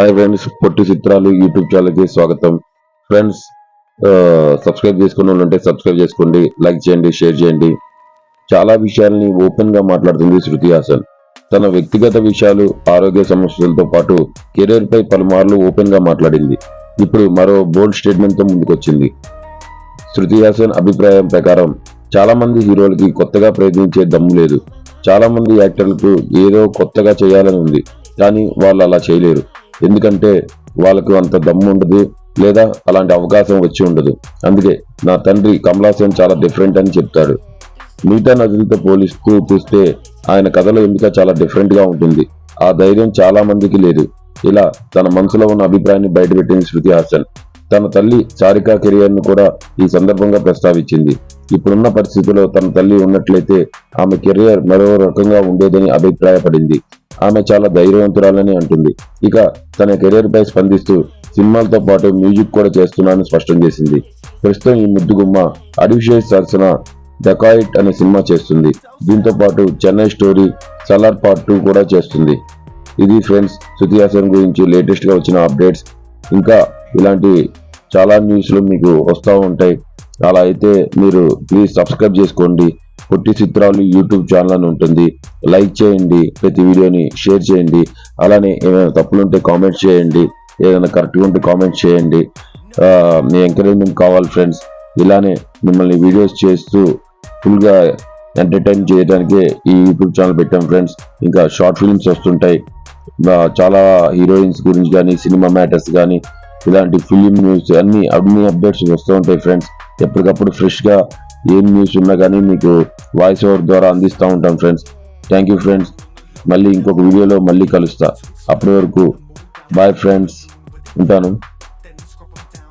Hi friends పొట్టి చిత్రాలు YouTube ఛానల్కి స్వాగతం. ఫ్రెండ్స్ సబ్స్క్రైబ్ చేసుకున్న ఉంటే సబ్స్క్రైబ్ చేసుకోండి లైక్ చేయండి షేర్ చేయండి. చాలా విషయాల్ని ఓపెన్గా మాట్లాడుతుంది శృతి హాసన్. తన వ్యక్తిగత విషయాలు ఆరోగ్య సమస్యలతో పాటు కెరీర్పై పలుమార్లు ఓపెన్గా మాట్లాడింది. ఇప్పుడు మరో బోల్డ్ స్టేట్మెంట్తో ముందుకొచ్చింది. శృతి హాసన్ అభిప్రాయం ప్రకారం చాలామంది హీరోలకి కొత్తగా ప్రయత్నించే దమ్ము లేదు. చాలామంది యాక్టర్లకు ఏదో కొత్తగా చేయాలని ఉంది కానీ వాళ్ళు అలా చేయలేరు. ఎందుకంటే వాళ్ళకు అంత దమ్ము ఉండదు లేదా అలాంటి అవకాశం వచ్చి ఉండదు. అందుకే నా తండ్రి కమలాసన్ చాలా డిఫరెంట్ అని చెప్తాడు. మిగతా నదులతో పోలిస్తూ చూస్తే ఆయన కథలో ఎంపిక చాలా డిఫరెంట్గా ఉంటుంది. ఆ ధైర్యం చాలా మందికి లేదు. ఇలా తన మనసులో ఉన్న అభిప్రాయాన్ని బయటపెట్టింది శృతి హాసన్. తన తల్లి చారికా కెరియర్ను కూడా ఈ సందర్భంగా ప్రస్తావించింది. ఇప్పుడున్న పరిస్థితుల్లో తన తల్లి ఉన్నట్లయితే ఆమె కెరియర్ మరో రకంగా ఉండేదని అభిప్రాయపడింది. ఆమె చాలా ధైర్యవంతురాలని అంటుంది. ఇక తన కెరీర్ పై స్పందిస్తూ సినిమాలతో పాటు మ్యూజిక్ కూడా చేస్తున్నానని స్పష్టం చేసింది. ప్రస్తుతం ఈ ముద్దుగుమ్మ అడివిషేస్ సరసన డకాయిట్ అనే సినిమా చేస్తుంది. దీంతో పాటు Chennai story Salaar part two కూడా చేస్తుంది. ఇది ఫ్రెండ్స్ శృతి హాసన్ గురించి లేటెస్ట్గా వచ్చిన అప్డేట్స్. ఇంకా ఇలాంటి చాలా న్యూస్లు మీకు వస్తూ ఉంటాయి. అలా అయితే మీరు ప్లీజ్ సబ్స్క్రైబ్ చేసుకోండి. పొట్టి చిత్రాలు యూట్యూబ్ ఛానల్ అని ఉంటుంది. లైక్ చేయండి ప్రతి వీడియోని షేర్ చేయండి. అలానే ఏమైనా తప్పులుంటే కామెంట్ చేయండి. ఏదైనా కరెక్ట్గా ఉంటే కామెంట్ చేయండి. మీ ఎంకరేజ్మెంట్ కావాలి ఫ్రెండ్స్. ఇలానే మిమ్మల్ని వీడియోస్ చేస్తూ ఫుల్గా ఎంటర్టైన్ చేయడానికే ఈ యూట్యూబ్ ఛానల్ పెట్టాం ఫ్రెండ్స్. ఇంకా షార్ట్ ఫిల్మ్స్ వస్తుంటాయి. చాలా హీరోయిన్స్ గురించి కానీ సినిమా మ్యాటర్స్ కానీ ఇలాంటి ఫిలిం న్యూస్ అన్ని అన్ని అప్డేట్స్ వస్తూ ఉంటాయి ఫ్రెండ్స్. ఎప్పటికప్పుడు ఫ్రెష్గా ఏం న్యూస్ ఉన్నా కానీ మీకు వాయిస్ ఓవర్ ద్వారా అందిస్తూ ఉంటాం ఫ్రెండ్స్ థ్యాంక్ యూ ఫ్రెండ్స్ మళ్ళీ ఇంకొక వీడియోలో మళ్ళీ కలుస్తా. అప్పటి వరకు బాయ్ ఫ్రెండ్స్ ఉంటాను.